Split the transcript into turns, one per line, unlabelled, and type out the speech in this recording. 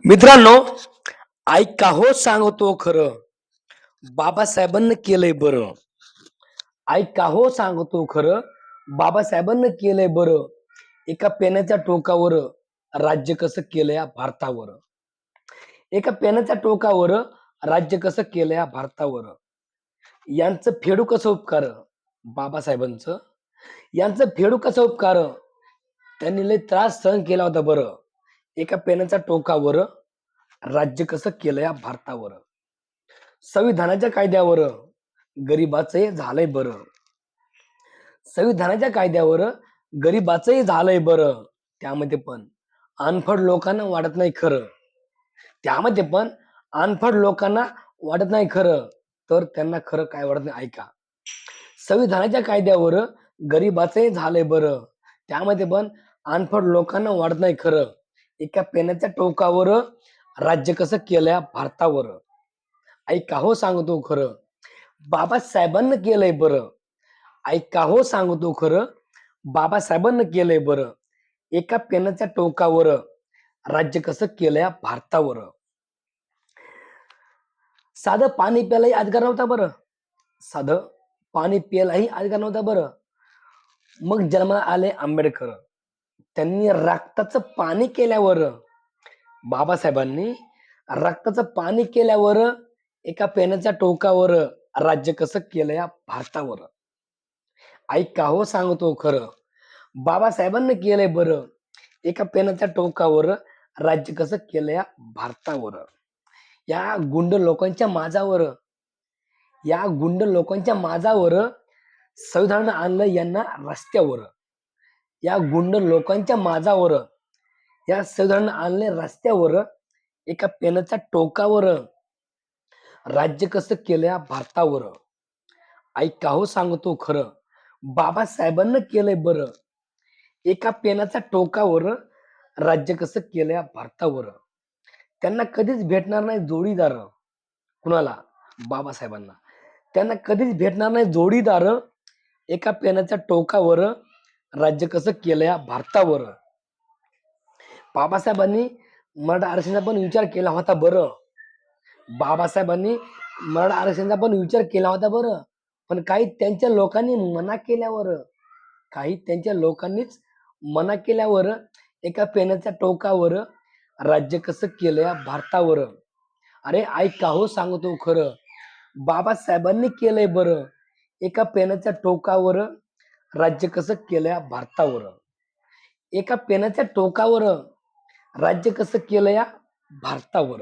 मित्रांनो ऐका हो सांगतो खरं. बाबासाहेबांना केलंय बरं. ऐका हो सांगतो खरं. बाबासाहेबांना केलंय बरं. एका पेनाच्या टोकावर राज्य कसं केलंय या भारतावर. एका पेनाच्या टोकावर राज्य कसं केलंय या भारतावर. यांचं फेडू कसं उपकार? बाबासाहेबांचं. यांचं फेडू कसं उपकार? त्यांनी लय त्रास सहन केला होता बरं. एका पेनाच्या टोकावर राज्य कसं केलं या भारतावर? संविधानाच्या कायद्यावर गरीबाचंही झालंय बरं. संविधानाच्या कायद्यावर गरीबाचंही झालंय बरं. त्यामध्ये पण अनफड लोकांना वाटत नाही खरं. त्यामध्ये पण अनफड लोकांना वाटत नाही खरं. तर त्यांना खरं काय वाटत नाही ऐका. संविधानाच्या कायद्यावर गरीबाचंही झालंय बरं. त्यामध्ये पण अनफड लोकांना वाटत नाही खरं. एका पेनाच्या टोकावर राज्य कसं केलंय भारतावर? ऐका हो सांगतो खरं. बाबासाहेबांना केलंय बरं. ऐका हो सांगतो खरं. बाबासाहेबांना केलंय बरं. एका पेनाच्या टोकावर राज्य कसं केलंय भारतावर? साधं पाणी प्यायलाही अधिकार नव्हता बरं. साधं पाणी प्यायलाही अधिकार नव्हता बरं. मग जन्माला आले आंबेडकर. त्यांनी रक्ताचं पाणी केल्यावर बाबासाहेबांनी रक्ताचं पाणी केल्यावर एका पेनाच्या टोकावर राज्य कसं केलं या भारतावर. ऐका हो सांगतो खरं. बाबासाहेबांनी केलंय बरं. एका पेनाच्या टोकावर राज्य कसं केलं या भारतावर. या गुंड लोकांच्या माझावर या गुंड लोकांच्या माझावर संविधान आणलं यांना रस्त्यावर. या गुंड लोकांच्या माझावर या संविधान आणले रस्त्यावर एका पेनाच्या टोकावर. राज्य कसं केलं या भारतावर? ऐका हो सांगतो खरं. बाबासाहेबांना केलंय बरं. एका पेनाच्या टोकावर राज्य कसं केलं या भारतावर? त्यांना कधीच भेटणार नाही जोडीदार. कुणाला? बाबासाहेबांना. त्यांना कधीच भेटणार नाही जोडीदार. एका पेनाच्या टोकावर राज्य कसं केलं या भारतावर? बाबासाहेबांनी मराठा आरक्षणाचा पण विचार केला होता बरं. बाबासाहेबांनी मराठा आरक्षणाचा पण विचार केला होता बरं. पण काही त्यांच्या लोकांनी मना केल्यावर काही त्यांच्या लोकांनीच मना केल्यावर एका पेनाच्या टोकावर राज्य कसं केलं या भारतावर. अरे ऐका हो सांगतो खरं. बाबासाहेबांनी केलंय बरं. एका पेनाच्या टोकावर राज्य कसं केलं या भारतावर? एका पेनाच्या टोकावर राज्य कसं केलं या भारतावर?